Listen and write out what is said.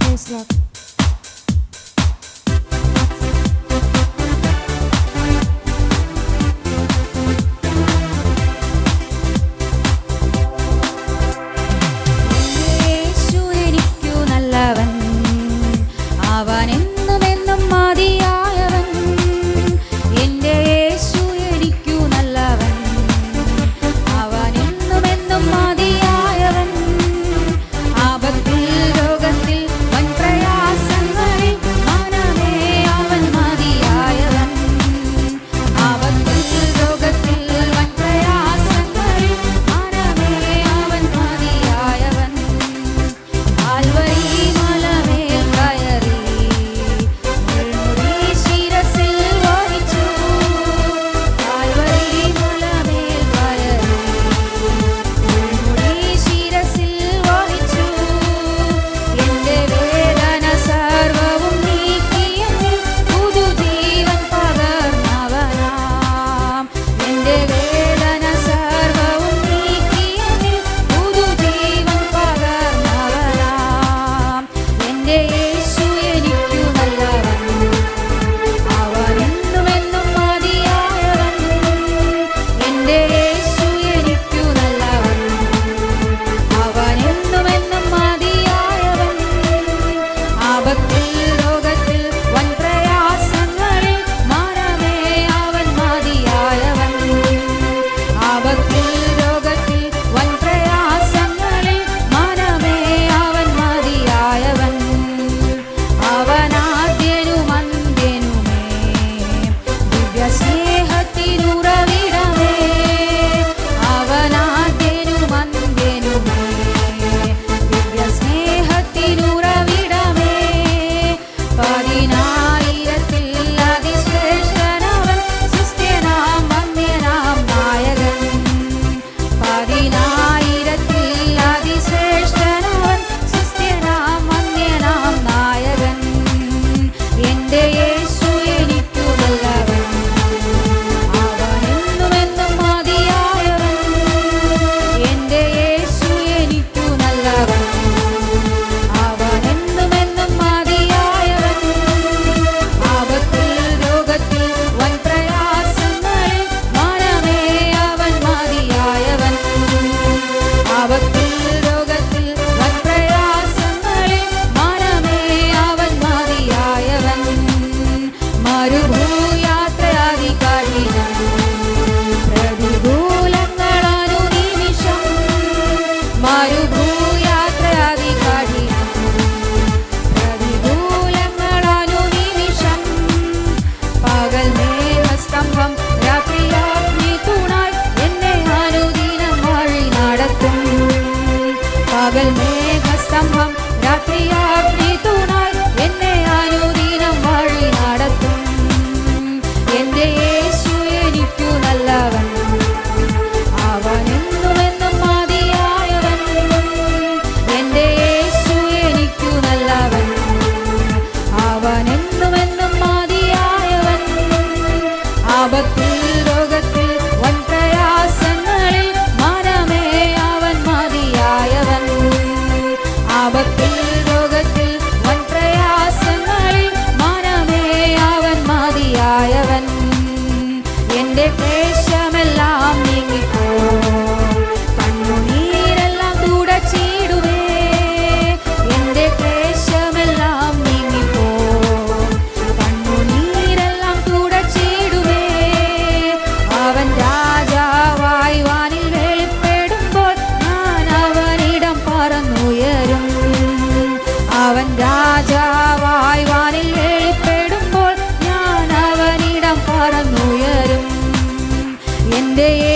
Peace, love. സ്തംഭം രാത്രിയാഗ്നി തൂണാൽ എന്നെ അനുദീനം വഴി നടത്തും. എന്റെ യേശു എനിക്കു നല്ലവൻ. അവനെ എന്റെ ക്ലേശമെല്ലാം നീങ്ങിപ്പോ ತಂದೆಯೇ